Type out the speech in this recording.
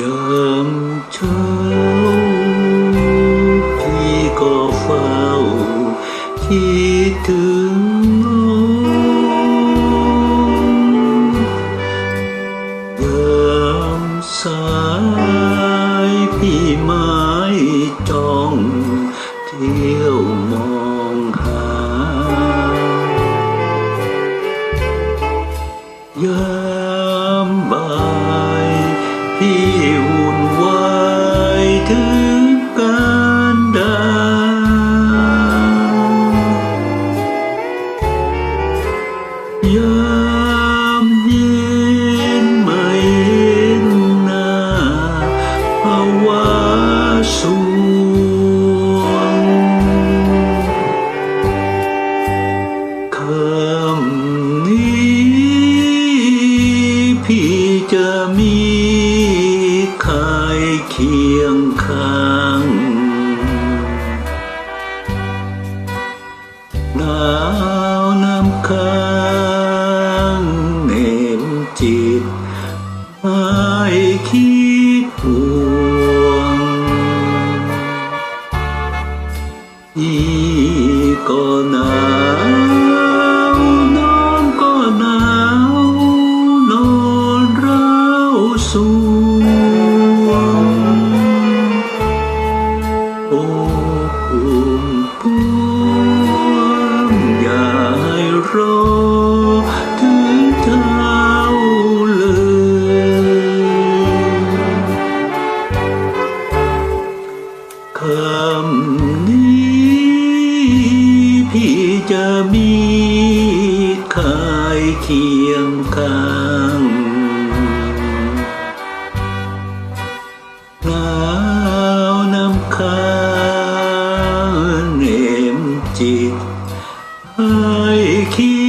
ยามเช้าพี่ก็เฝ้าคิดถึง จ้องเที่ยวมอ จะมีใครเคียงข้างหนาวน้ำค้างเหน็บจิตไม่คิดห่วงอีก็ คำนี้พี่จะมีใครเคียงข้างหนาวน้ำค้างเหน็มจิตให้คิด